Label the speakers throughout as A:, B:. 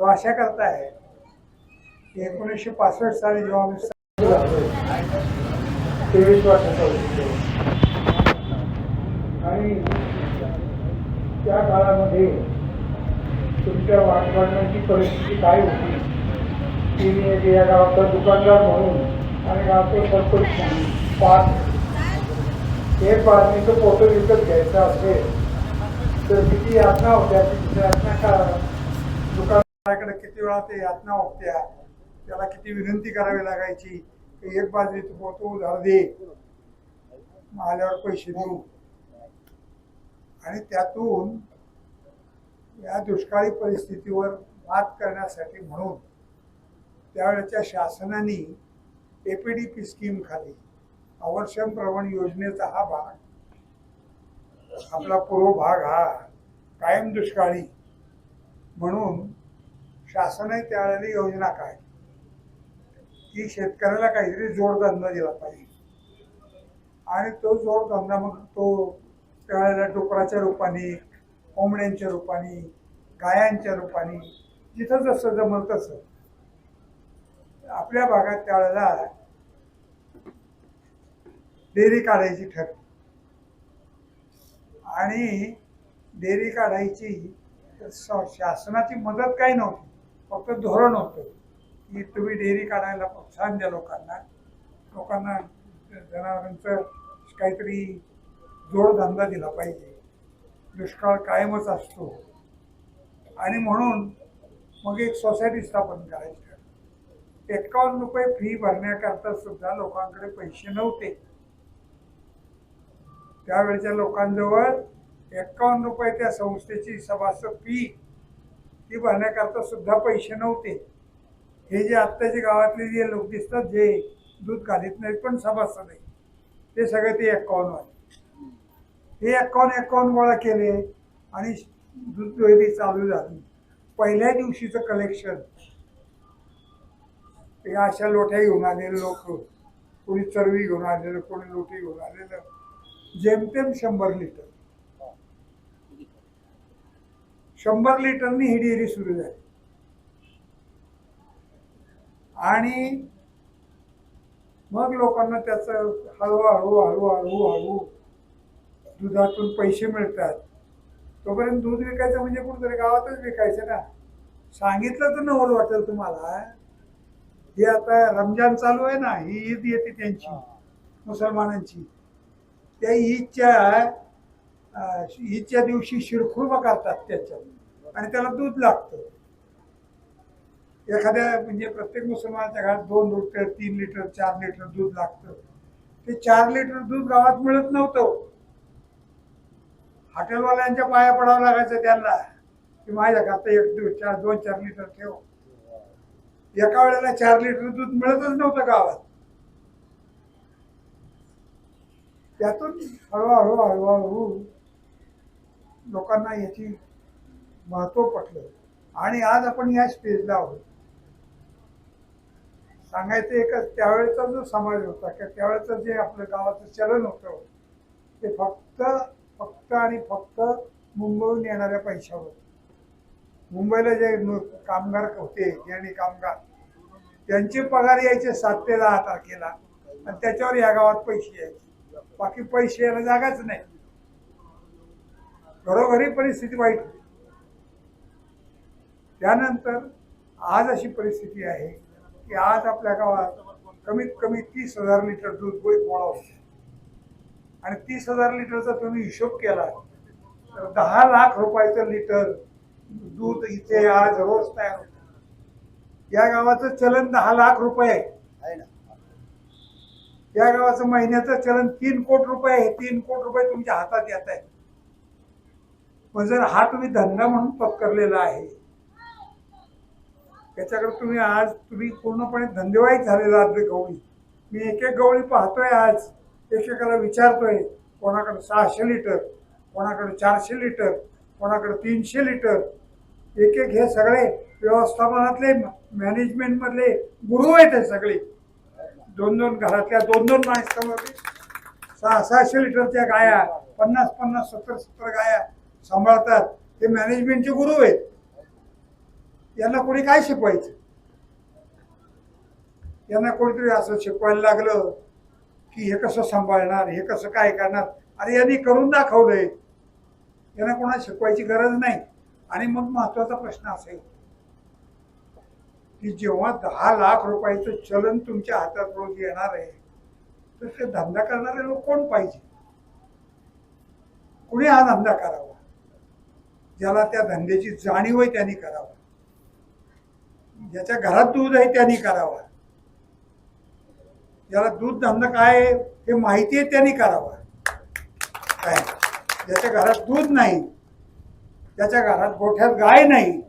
A: तो अशा करता आहे की एकोणीसशे पासष्ट साली जेव्हा आम्ही तेवीस वर्षाचा आणि त्या काळामध्ये तुमच्या वाटवाडण्याची परिस्थिती काय होती? ती मी एक या गावाचा दुकानदार म्हणून आणि गावचे सरपंच म्हणून पाच एक बातमीचं फोटो विकत घ्यायचा असेल तर किती यातना होत्या किती यातना का दुकानदाराकडे किती वेळा ते यातना होत्या त्याला किती विनंती करावी लागायची की एक तू फोटो उधार दे. आल्यावर पैसे देऊ. आणि त्यातून या दुष्काळी परिस्थितीवर मात करण्यासाठी म्हणून त्यावेळेच्या शासनाने A P D P scheme खाली आवर्षण प्रवण योजनेचा हा भाग आपला पूर्व भाग हा कायम दुष्काळी म्हणून शासनाने त्यावेळेला योजना काय? की शेतकऱ्याला काहीतरी जोडधंदा दिला पाहिजे. आणि तो जोडधंदा मग तो त्यावेळेला डुकराच्या रूपाने कोंबड्यांच्या रूपाने गायांच्या रूपाने जिथं जसं जमल तसं. आपल्या भागात त्यावेळेला डेअरी काढायची ठरली. आणि डेअरी काढायची शासनाची मदत काही नव्हती. फक्त धोरण होतं. की तुम्ही डेअरी काढायला प्रोत्साहन द्या लोकांना. लोकांना जनावरांचं काहीतरी जोडधंदा दिला पाहिजे. दुष्काळ कायमच असतो. आणि म्हणून मग एक सोसायटी स्थापन करायची. एकावन्न रुपये फी भरण्याकरता सुद्धा लोकांकडे पैसे नव्हते. त्यावेळच्या लोकांजवळ एकावन्न रुपये त्या संस्थेची सभासद फी ती भरण्याकरता सुद्धा पैसे नव्हते. हे जे आत्ताचे गावातले जे लोक दिसतात जे दूध घालीत नाहीत पण सभासद आहे ते सगळे ते एकावन्न वाले हे एकावन्न एकावन्न गोळा केले आणि दूध दुहेरी चालू झाली. पहिल्या दिवशीचं कलेक्शन हे अशा लोट्या घेऊन आलेले लोक कोणी चरवी घेऊन आलेलं कोणी लोटी घेऊन आलेलं. जेमतेम शंभर लिटर. शंभर लिटरनी ही डेअरी सुरू झाली. आणि मग लोकांना त्याचं हळूहळू हळूहळू हळू दुधातून पैसे मिळतात. तोपर्यंत दूध विकायचं म्हणजे कुठेतरी गावातच विकायचं ना. सांगितलं तर नवल वाटेल तुम्हाला. ही आता रमजान चालू आहे ना ही ईद येते त्यांची मुसलमानांची. त्या ईदच्या ईदच्या दिवशी शिरखुर्मा करतात त्याच्यात. आणि त्याला दूध लागतं. एखाद्या म्हणजे प्रत्येक मुसलमानाच्या घरात दोन लिटर तीन लिटर चार लिटर दूध लागतं. ते चार लिटर दूध गावात मिळत नव्हतं. हॉटेलवाल्यांच्या पाया पडावं लागायचं त्यांना. की माझ्या घरात एक दूध चार दोन चार लिटर ठेव. एका वेळेला चार लिटर दूध मिळतच नव्हतं गावात. त्यातून हळूहळू हळूहळू लोकांना याची महत्त्व पटलं. आणि आज आपण या स्टेजला आहोत. सांगायचं एकच त्यावेळेचा जो समाज होता किंवा त्यावेळेचं जे आपलं गावाचं चलन होतं ते फक्त फक्त आणि फक्त मुंबईहून येणाऱ्या पैशावर. मुंबईला जे कामगार होते गिरणी कामगार त्यांचे पगार यायचे सात ते दहा तारखेला. आणि त्याच्यावर या गावात पैसे यायचे. बाकी पैसे यायला जागाच नाही. घरोघरी परिस्थिती वाईट होती. त्यानंतर आज अशी परिस्थिती आहे की आज आपल्या गावात कमीत कमी तीस हजार लिटर दूध गोळा होते. आणि तीस हजार लिटरचा तुम्ही हिशोब केला तर दहा लाख रुपयाचं लिटर दूध इथे आज रोज तयार होतं. या गावाचं चलन दहा लाख रुपये आहे. या गावाचं महिन्याचं चलन तीन कोटी रुपये आहे. तीन कोटी रुपये तुमच्या हातात येत आहे मग जर हा तुम्ही धंदा म्हणून पत्करलेला आहे त्याच्याकडे तुम्ही आज तुम्ही पूर्णपणे धंदेवाईक झालेला आहात गवळी मी एक एक गवळी पाहतोय आज एकेकाला विचारतोय कोणाकडे सहाशे लिटर कोणाकडे चारशे लिटर कोणाकडे तीनशे लिटर. एक एक हे सगळे व्यवस्थापनातले मॅनेजमेंटमधले गुरु आहेत हे सगळे. दोन दोन घरातल्या दोन दोन माणसामध्ये सहा सहाशे लिटरच्या गाया पन्नास पन्नास सत्तर सत्तर गाया सांभाळतात. हे मॅनेजमेंटचे गुरु आहेत. यांना कोणी काय शिकवायचं? यांना कोणीतरी असं शिकवायला लागलं की हे कसं सांभाळणार हे कसं काय करणार? अरे यांनी करून दाखवलंय. यांना कोणाला शिकवायची गरज नाही. आणि मग महत्त्वाचा प्रश्न असेल की जेव्हा दहा लाख रुपयाचं चलन तुमच्या हातात रोज येणार आहे तर ते धंदा करणारे लोक कोण पाहिजे? कुणी हा धंदा करावा? ज्याला त्या धंद्याची जाणीव आहे त्यांनी करावा. ज्याच्या घरात दूध आहे त्यांनी करावा. ज्याला दूध धंदा काय आहे हे माहिती आहे त्यांनी करावा. काय? ज्याच्या घरात दूध नाही ज्याच्या घरात गोठ्यात गाय नाही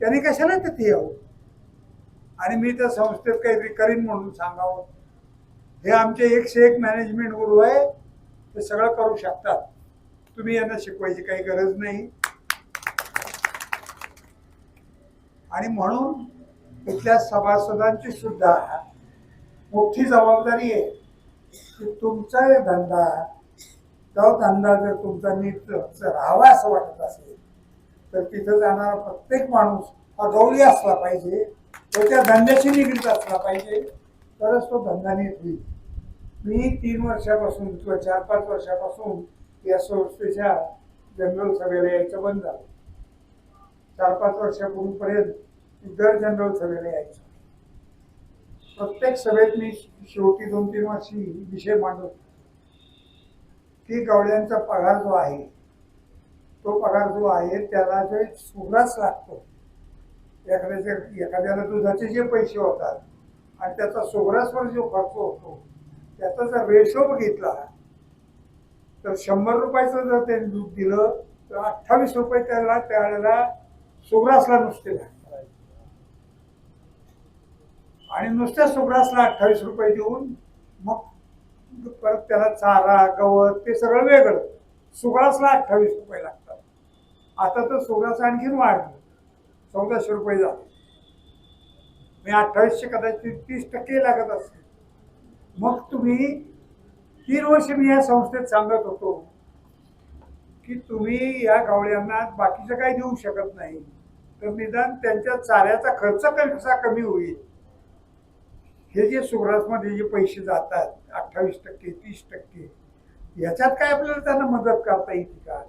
A: त्यांनी कशाला तिथे यावं आणि मी त्या संस्थेत काहीतरी करीन म्हणून सांगावं. हे आमचे एकशे एक मॅनेजमेंट गुरु आहे ते सगळं करू शकतात. तुम्ही यांना शिकवायची काही गरज नाही. आणि म्हणून इथल्या सभासदांची सुद्धा मोठी जबाबदारी आहे की तुमचा हे धंदा तो धंदा जर तुमचा नीट जर राहावा असं वाटत असेल तर तिथं जाणारा प्रत्येक माणूस हा गौरी असला पाहिजे तो त्या धंद्याशी निगडीत असला पाहिजे तरच तो धंदा नीट होईल. मी तीन वर्षापासून किंवा चार पाच वर्षापासून या संस्थेच्या जनरल सभेला यायचं बंद झालं चार पाच वर्षापूर्वीपर्यंत मी दर जनरल सभेला यायचो. प्रत्येक सभेत मी शेवटी दोन तीन वर्षी विषय मांडत की गवळ्यांचा पगार जो आहे तो पगार जो आहे त्याला जे सुग्रास लागतो एखाद्याच्या एखाद्याला दुधाचे जे पैसे होतात आणि त्याचा सुग्रासवर जो खर्च होतो त्याचा जर रेशो बघितला तर शंभर रुपयाचं जर त्यांनी दूध दिलं तर अठ्ठावीस रुपये त्याला त्यावेळेला सुग्रासला नुसते. आणि नुसत्या सुग्रासला अठ्ठावीस रुपये देऊन मग परत त्याला चारा गवत ते सगळं वेगळं. सुग्रासला अठ्ठावीस रुपये लागतात. आता तर सुग्रास आणखीन वाढलं. चौदाशे रुपये झाले. मी अठ्ठावीसशे कदाचित तीस टक्के लागत असते मग तुम्ही तीन वर्ष मी या संस्थेत सांगत होतो की तुम्ही या गावड्यांना बाकीचं काही देऊ शकत नाही. तर निदान त्यांच्या चाऱ्याचा खर्च कसा कमी होईल? हे जे सुग्रासमध्ये जे पैसे जातात अठ्ठावीस टक्के तीस टक्के याच्यात काय आपल्याला त्यांना मदत करता येते का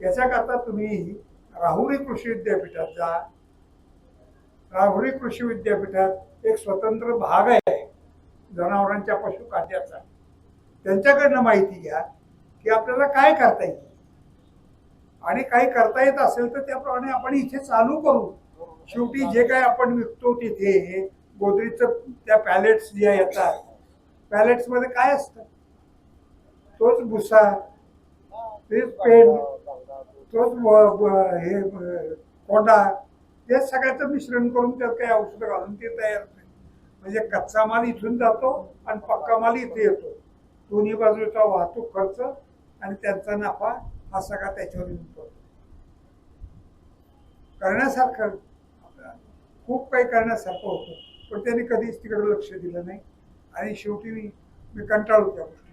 A: याच्याकरता तुम्ही राहुरी कृषी विद्यापीठात जा. राहुरी कृषी विद्यापीठात एक स्वतंत्र भाग आहे जनावरांच्या पशु काट्याचा त्यांच्याकडनं माहिती घ्या की आपल्याला काय करता येईल? आणि काही करता येत असेल तर त्याप्रमाणे आपण इथे चालू करू. शेवटी जे काय आपण विकतो तिथे गोदरीचं त्या पॅलेट्स ज्या येतात पॅलेट्समध्ये काय असतं? तोच भुसा तेच पेन तोच हे कोंडा हे सगळ्याचं मिश्रण करून त्यात काही औषधं घालून ते तयार नाही म्हणजे कच्चा माल इथून जातो आणि पक्का माल इथे येतो. दोन्ही बाजूचा वाहतूक खर्च आणि त्यांचा नफा हा सगळा त्याच्यावर येऊन करण्यासारखं खूप काही करण्यासारखं होतं पण त्यांनी कधीच तिकडे लक्ष दिलं नाही. आणि शेवटी मी मी कंटाळलो त्या गोष्टीला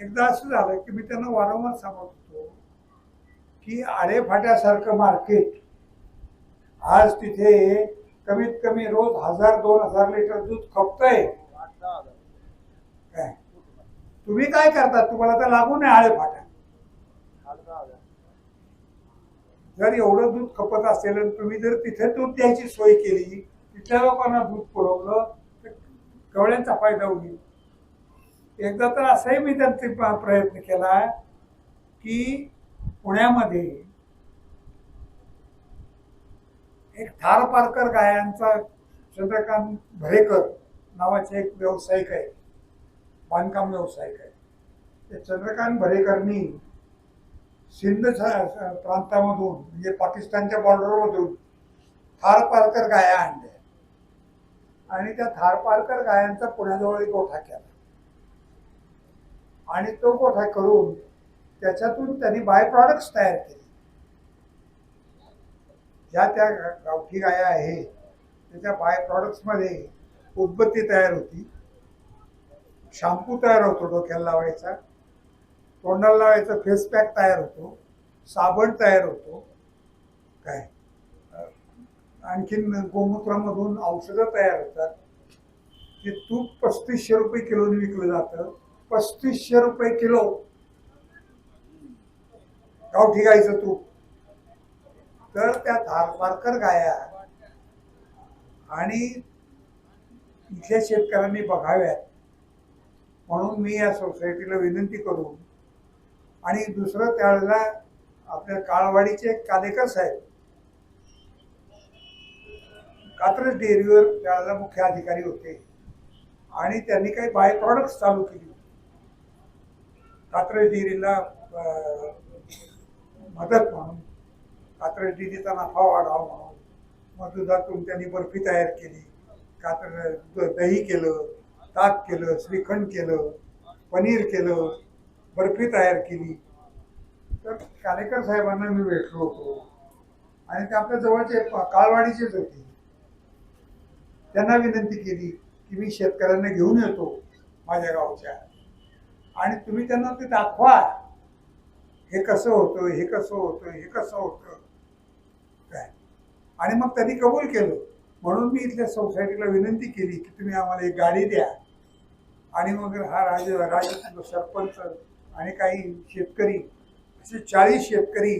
A: एकदा असं झालं की मी त्यांना वारंवार सांगत होतो की आळेफाट्यासारखं मार्केट. आज तिथे कमीत कमी रोज हजार दोन हजार लिटर दूध खपतंय. काय? तुम्ही काय करता? तुम्हाला तर लागू नये आळेफाट्या जर एवढं दूध खपत असेल तुम्ही जर तिथे दूध द्यायची सोय केली तिथल्या लोकांना दूध पुरवलं तर गवळ्यांचा फायदा होईल. एकदा तर असाही मी त्यांचे प्रयत्न केला की पुण्यामध्ये एक थार पारकर गायांचा चंद्रकांत भरेकर नावाचे एक व्यावसायिक आहे बांधकाम व्यावसायिक आहे. ते चंद्रकांत भरेकरनी सिंध प्रांतामधून म्हणजे पाकिस्तानच्या बॉर्डरमधून थार पारकर गाया आणल्या. आणि त्या थार पारकर गायांचा पुण्याजवळ एक गोठा केला. आणि तो गोठा करून त्याच्यातून त्यांनी बाय प्रॉडक्ट्स तयार केले. ज्या त्या गावठी गाया आहेत त्याच्या बाय प्रॉडक्ट्समध्ये उदबत्ती तयार होती. शॅम्पू तयार होतो डोक्याला लावायचा. तोंडाला लावायचं फेस पॅक तयार होतो साबण तयार होतो. काय? आणखीन गोमूत्रामधून औषधं तयार होतात. ते तूप पस्तीसशे रुपये किलोने विकलं जातं. पस्तीसशे रुपये किलो. गावठी गायचं तूप? तर त्या धारपारकर गाया आणि इथल्या शेतकऱ्यांनी बघाव्यात. म्हणून मी या सोसायटीला विनंती करून आणि दुसरं त्यावेळेला आपल्या काळवाडीचे एक कालेकर साहेब. कात्रज डेअरीवर त्यावेळेला मुख्य अधिकारी होते. आणि त्यांनी काही बाय प्रॉडक्ट्स चालू केली. कात्रज डेअरीला मदत म्हणून कात्रज डेअरीचा नफा वाढावा म्हणून मग दुधातून त्यांनी बर्फी तयार केली कात्र दही केलं ताक केलं श्रीखंड केलं पनीर केलं बर्फी तयार केली. तर कालेकर साहेबांना मी भेटलो होतो. आणि ते आपल्या जवळचे प- काळवाडीचेच होते. त्यांना विनंती केली की मी शेतकऱ्यांना घेऊन येतो माझ्या गावच्या. आणि तुम्ही त्यांना ते दाखवा. हे कसं होतं हे कसं होतं हे कसं होतं. काय? आणि मग त्यांनी कबूल केलं. म्हणून मी इथल्या सोसायटीला विनंती केली की तुम्ही आम्हाला एक गाडी द्या. आणि मग हा राज राज सरपंच आणि काही शेतकरी असे चाळीस शेतकरी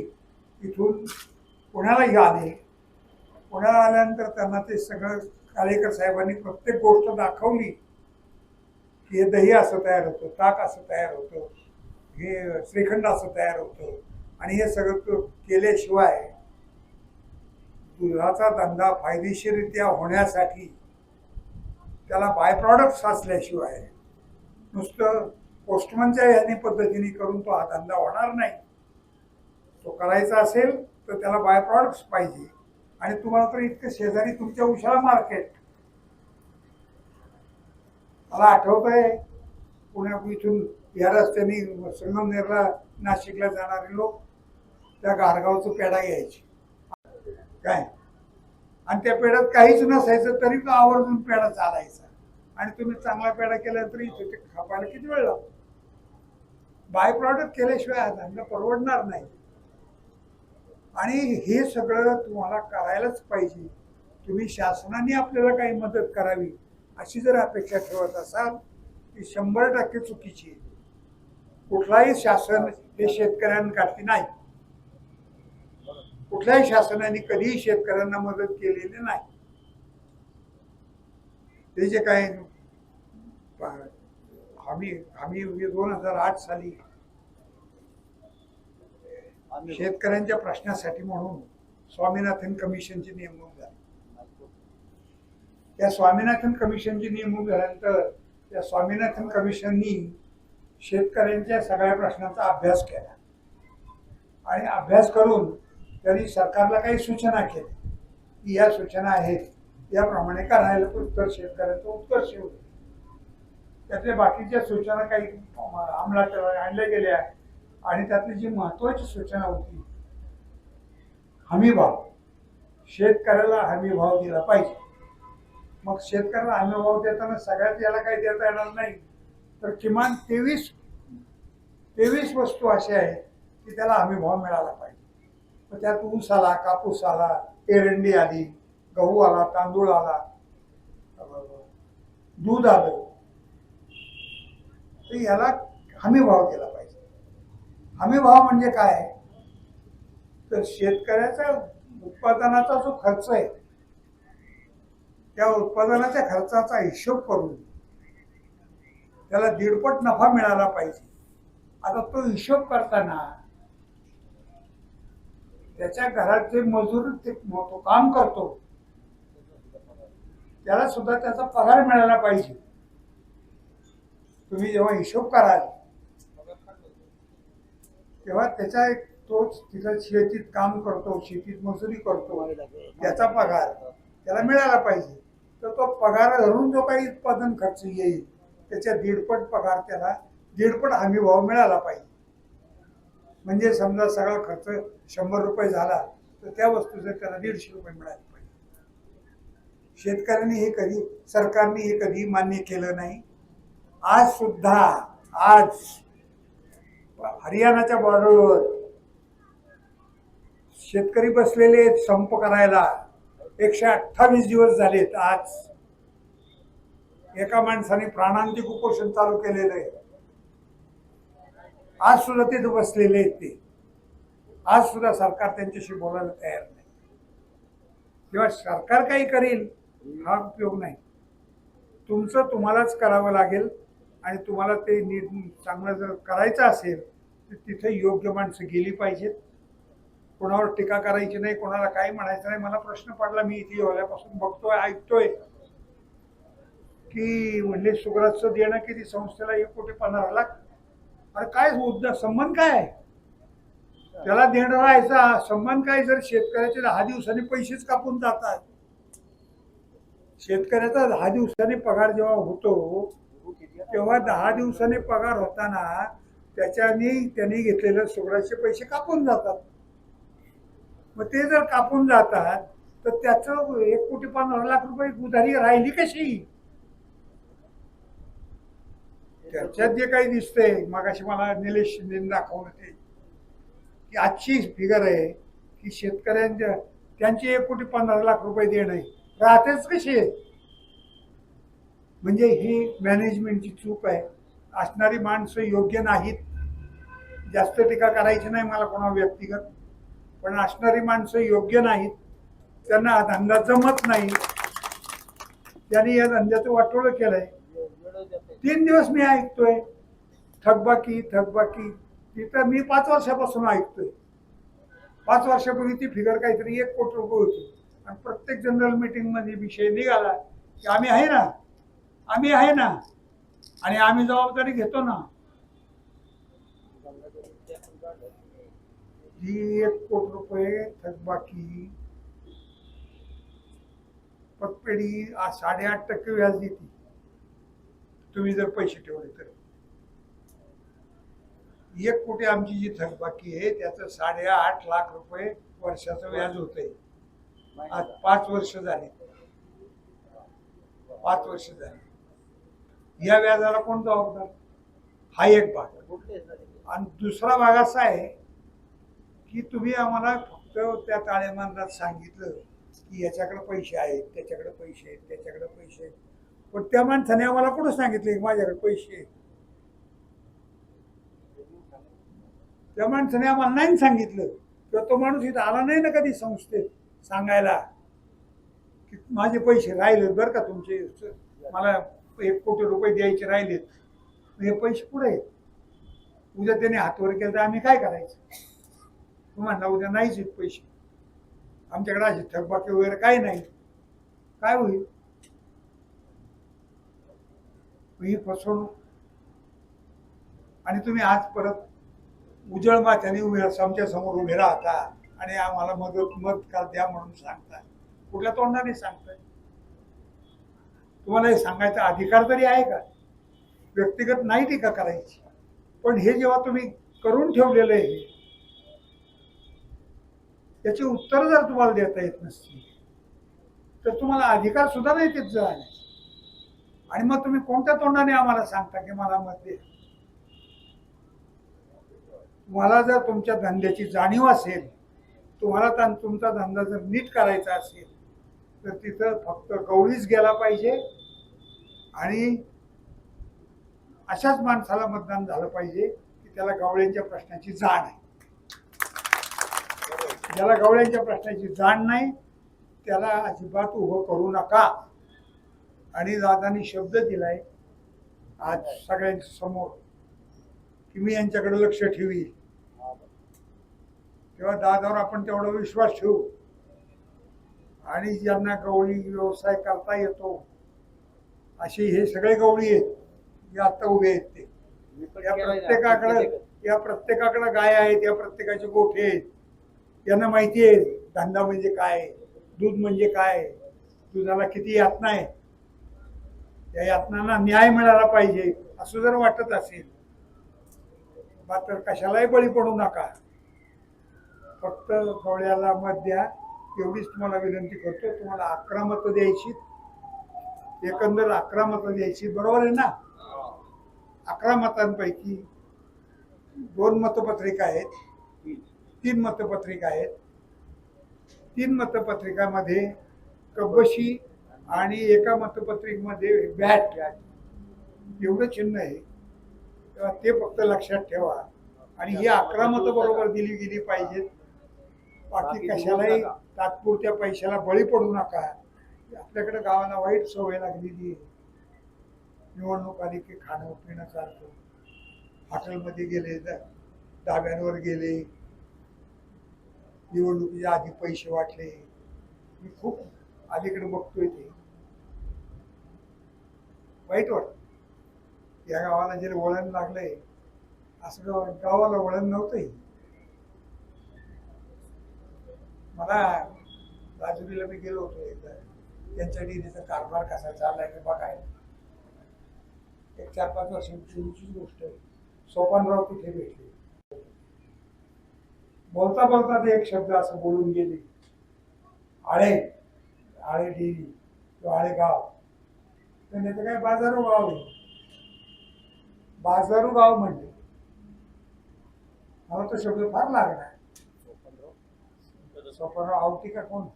A: इथून पुण्यालाही आले. पुण्याला आल्यानंतर त्यांना ते सगळं कालेकर साहेबांनी प्रत्येक गोष्ट दाखवली की हे दही असं तयार होतं ताक असं तयार होतं हे श्रीखंड असं तयार होतं आणि हे सगळं केल्याशिवाय दुधाचा धंदा फायदेशीररित्या होण्यासाठी त्याला बाय प्रॉडक्ट्स असल्याशिवाय नुसतं पोस्टमनच्या ह्याने पद्धतीने करून तो हा धंदा होणार नाही. तो करायचा असेल तर त्याला बाय प्रॉडक्ट्स पाहिजे. आणि तुम्हाला तर इतकं शेजारी तुमच्या उशाळा मार्केट मला आठवत आहे पुण्या इथून या रस्त्याने संगमनेरला नाशिकला जाणारे लोक त्या गारगावचं पेढा घ्यायचे. काय? आणि त्या पेढ्यात काहीच नसायचं तरी तो आवर्जून पेढा चालायचा. आणि तुम्ही चांगला पेढा केला तरी तिथे खापायला किती वेळ लागतो? बाय प्रॉडक्ट केल्याशिवाय धान्य परवडणार नाही. आणि हे सगळं तुम्हाला करायलाच पाहिजे. तुम्ही शासनाने आपल्याला काही मदत करावी अशी जर अपेक्षा ठेवत असाल ती शंभर टक्के चुकीची आहे. कुठलाही शासन हे शेतकऱ्यांकाठी नाही. कुठल्याही शासनाने कधीही शेतकऱ्यांना मदत केलेली नाही. ते जे काय हमी हमी दोन हजार आठ साली शेतकऱ्यांच्या प्रश्नासाठी म्हणून स्वामीनाथन कमिशनची नेमणूक झाली. त्या स्वामीनाथन कमिशनची नेमणूक झाल्यानंतर त्या स्वामीनाथन कमिशननी शेतकऱ्यांच्या सगळ्या प्रश्नांचा अभ्यास केला. आणि अभ्यास करून त्यांनी सरकारला काही सूचना केल्या. की या सूचना आहेत. याप्रमाणे करायला उत्तर शेतकऱ्याचं उत्कर्ष होतो त्यातल्या बाकीच्या सूचना काही अंमलात आणल्या गेल्या आणि त्यातली जी महत्वाची सूचना होती हमी भाव. शेतकऱ्याला हमी भाव दिला पाहिजे. मग शेतकऱ्याला हमी भाव देताना सगळ्यात याला काही देता येणार नाही. तर किमान तेवीस तेवीस वस्तू अशा आहेत की त्याला हमी भाव मिळाला पाहिजे. मग त्यात ऊस आला कापूस आला एरंडी आली गहू आला तांदूळ आला. दूध आलं. तर याला हमी भाव केला पाहिजे. हमी भाव म्हणजे काय? तर शेतकऱ्याचा उत्पादनाचा जो खर्च आहे त्या उत्पादनाच्या खर्चाचा हिशोब करून त्याला दीडपट नफा मिळाला पाहिजे. आता तो हिशोब करताना त्याच्या घरात जे मजूर ते तो काम करतो त्याला सुद्धा त्याचा पगार मिळाला पाहिजे. तुम्ही जेव्हा हिशोब कराल तेव्हा त्याचा एक तोच तिथं शेतीत काम करतो शेतीत मजुरी करतो. त्याचा पगार त्याला मिळाला पाहिजे. तर तो पगार धरून जो काही उत्पादन खर्च येईल त्याच्या दीडपट पगार त्याला दीडपट हमी भाव मिळाला पाहिजे. म्हणजे समजा सगळा खर्च शंभर रुपये झाला तर त्या वस्तूचे त्याला दीडशे रुपये मिळाले. शेतकऱ्यांनी हे कधी सरकारने हे कधी मान्य केलं नाही. आज सुद्धा आज हरियाणाच्या बॉर्डरवर शेतकरी बसलेले आहेत संप करायला. एकशे अठ्ठावीस दिवस झालेत आज. एका माणसाने प्राणांतिक उपोषण चालू केलेलं आहे. आज सुद्धा ते बसलेले आहेत ते. आज सुद्धा सरकार त्यांच्याशी बोलायला तयार नाही. किंवा सरकार काही करेल हा उपयोग नाही. तुमचं तुम्हालाच करावं लागेल आणि तुम्हाला ते नीट चांगलं जर करायचं असेल तर तिथे योग्य माणसं गेली पाहिजेत. कोणावर टीका करायची नाही कोणाला काही म्हणायचं नाही. मला प्रश्न पडला मी इथे येवल्यापासून बघतोय ऐकतोय. की म्हणजे सुग्राजचं देणं किती? संस्थेला एक कोटी पंधरा लाख? अरे काय मुद्दा संबंध काय आहे? त्याला देणं राहायचा संबंध काय? जर शेतकऱ्याचे दहा दिवसांनी पैसेच कापून जातात. शेतकऱ्याचा दहा दिवसांनी पगार जेव्हा होतो तेव्हा दहा दिवसांनी पगार होताना त्याच्यानी त्यांनी घेतलेले सोळाशे पैसे कापून जातात. मग ते जर कापून जातात तर त्याचं एक कोटी पंधरा लाख रुपये उधारी राहिली कशी? त्याच्यात जे काही दिसतंय मगाशी मला निलेश शिंदेने दाखवलं ते की आजची फिगर आहे की शेतकऱ्यांच्या त्यांचे एक कोटी पंधरा लाख रुपये देणं राहतेच कशी? आहे म्हणजे ही मॅनेजमेंटची चूक आहे. असणारी माणसं योग्य नाहीत. जास्त टीका करायची नाही मला कोणा व्यक्तिगत. पण असणारी माणसं योग्य नाहीत. त्यांना हा धंदा जमत नाही. त्यांनी या धंद्याचं वाटोळं केलंय. तीन दिवस मी ऐकतोय. थकबाकी थकबाकी तिथं मी पाच वर्षापासून ऐकतोय. पाच वर्षापूर्वी ती फिगर काहीतरी एक कोटी रुपये होती. आणि प्रत्येक जनरल मीटिंगमध्ये विषय निघाला की आम्ही आहे ना आम्ही आहे ना आणि आम्ही जबाबदारी घेतो ना. ही एक कोटी रुपये थकबाकी. पतपेढी साडेआठ टक्के व्याज देते. तुम्ही जर पैसे ठेवले तर. एक कोटी आमची जी थकबाकी आहे त्याचं साडेआठ लाख रुपये वर्षाचं व्याज होतंय. आज पाच वर्ष झाली. पाच वर्ष झाली. या व्याजाला कोण जबाबदार? हा एक भाग. आणि दुसरा भाग असा आहे की तुम्ही आम्हाला फक्त त्या ताळेबंदात सांगितलं की याच्याकडे पैसे आहेत त्याच्याकडे पैसे आहेत त्याच्याकडे पैसे आहेत. पण त्या माणसाने आम्हाला कुठं सांगितले की माझ्याकडे पैसे आहेत? त्या माणसाने आम्हाला नाही सांगितलं. किंवा तो माणूस इथं आला नाही ना कधी संस्थेत? सांगायला की माझे पैसे राहिलेत बरं का तुमचे. मला एक कोटी रुपये द्यायचे राहिलेत. हे पैसे पुढे आहेत. उद्या त्याने हातवर केलं तर आम्ही काय करायचं? तुम्हाला म्हणला उद्या नाहीच आहेत पैसे. आमच्याकडे असे थकबाकी वगैरे काही नाही. काय होईल? मग ही फसवणूक. आणि तुम्ही आज परत उजळ माथ्याने उभे आमच्यासमोर उभे राहता. आणि आम्हाला मदत मत का द्या म्हणून सांगताय. कुठल्या तोंडाने सांगताय? तुम्हाला हे सांगायचा अधिकार तरी आहे का? व्यक्तिगत नाही टीका करायची. पण हे जेव्हा तुम्ही करून ठेवलेलं आहे त्याची उत्तर जर तुम्हाला देता येत नसतील तर तुम्हाला अधिकार सुद्धा नाही तिथं जाण्याचे आणि मग तुम्ही कोणत्या तोंडाने आम्हाला सांगता की मला मत दे मला जर तुमच्या धंद्याची जाणीव असेल तुम्हाला तुमचा धंदा जर नीट करायचा असेल तर तिथं फक्त गवळीच गेला पाहिजे आणि अशाच माणसाला मतदान झालं पाहिजे की त्याला गवळ्यांच्या प्रश्नाची जाण आहे. ज्याला गवळ्यांच्या प्रश्नाची जाण नाही त्याला अजिबात उभं करू नका. आणि दादानी शब्द दिलाय आज सगळ्यांच्या समोर की मी यांच्याकडे लक्ष ठेवी तेव्हा दादावर आपण तेवढा विश्वास ठेवू. आणि ज्यांना गवळी व्यवसाय करता येतो असे हे सगळे गवळी आहेत जे आता उभे आहेत ते. या प्रत्येकाकडे या प्रत्येकाकडे गाय आहेत या प्रत्येकाचे गोठे आहेत. यांना माहिती आहे धंदा म्हणजे काय दूध म्हणजे काय दुधाला किती यातना आहे. त्या यातनांना न्याय मिळाला पाहिजे असं जर वाटत असेल मात्र कशालाही बळी पडू नका. फक्त गवळ्याला मत द्या एवढीच तुम्हाला विनंती करतो तुम्हाला अकरा मतं द्यायची. एकंदर अकरा मतं द्यायची. बरोबर आहे ना? अकरा मतांपैकी दोन मतपत्रिका आहेत. तीन मतपत्रिका आहेत. तीन मतपत्रिकामध्ये कब्बशी आणि एका मतपत्रिकेमध्ये बॅट एवढं चिन्ह आहे. तेव्हा ते फक्त लक्षात ठेवा. आणि ही अकरा मतं बरोबर दिली गेली पाहिजेत. बाकी कशालाही तात्पुरत्या पैशाला बळी पडू नका. आपल्याकडे गावाला वाईट सवय लागलेली आहे. निवडणूक आली की खाणं पिणं चालतं. हॉटेलमध्ये गेले द- धाब्यांवर गेले. निवडणुकीच्या आधी पैसे वाटले. मी खूप अलीकडे बघतोय ते. वाईट वाटत. या गावाला जे वळण लागलंय असं गाव गावाला वळण नव्हतंही. मला राजुरीला मी गेलो होतो एकदा. त्यांच्या डेअरीचा कारभार कसा चाललाय ते बघायला एक चार पाच वर्षांपूर्वीची गोष्ट आहे. सोपानराव तिथे भेटले. बोलता बोलता ते एक शब्द असं बोलून गेले. आळे आळे डेअरी किंवा आळे गाव. तर ते काय बाजारू गाव आहे? बाजारू गाव म्हणले. मला तो शब्द फार लागला. सोपानराव आवटी का कोण?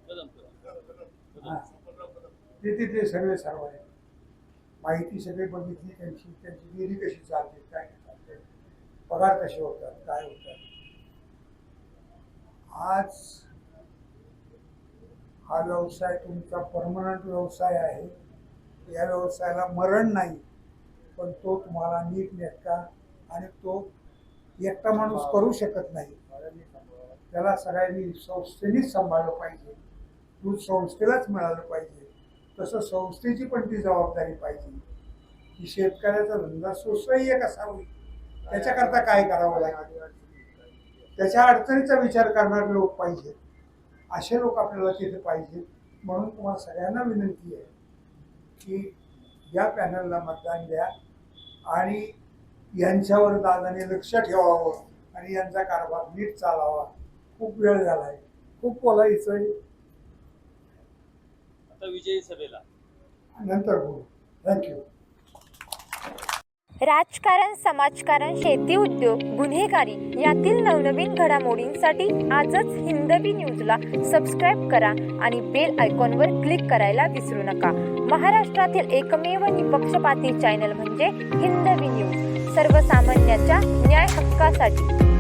A: ते तिथे सगळे सर्व आहे. माहिती सगळी बघितली त्यांची त्यांची विहिरी कशी चालते काय चालते पगार कसे होतात काय होतात. आज हा व्यवसाय तुमचा परमनंट व्यवसाय आहे. या व्यवसायाला मरण नाही पण तो तुम्हाला नीट नेटका आणि तो एकटा माणूस करू शकत नाही. त्याला सगळ्यांनी संस्थेनेच सांभाळलं पाहिजे. दूध संस्थेलाच मिळालं पाहिजे. तसं संस्थेची पण ती जबाबदारी पाहिजे. की शेतकऱ्याचा धंदा सुसह्य कसा होईल त्याच्याकरता काय करावं लागेल? त्याच्या अडचणीचा विचार करणारे लोक पाहिजेत. असे लोक आपल्याला तिथे पाहिजेत. म्हणून तुम्हाला सगळ्यांना विनंती आहे की या पॅनलला मतदान द्या आणि यांच्यावर दादाने लक्ष ठेवावं आणि यांचा कारभार नीट चालावा. खूप वेळ झालाय. खूप बोलायचं आहे.
B: आता विजयी सभेला.
A: नंतर बोलू. थँक्यू
C: राजकारण समाजकारण शेती उद्योग गुन्हेगारी यातील नवनवीन घडामोडींसाठी आजच हिंदवी न्यूजला सबस्क्राईब करा आणि बेल आयकॉनवर क्लिक करायला विसरू नका. महाराष्ट्रातील एकमेव निपक्षपाती चॅनल म्हणजे हिंदवी न्यूज. सर्वसामान्यांच्या न्याय हक्कासाठी.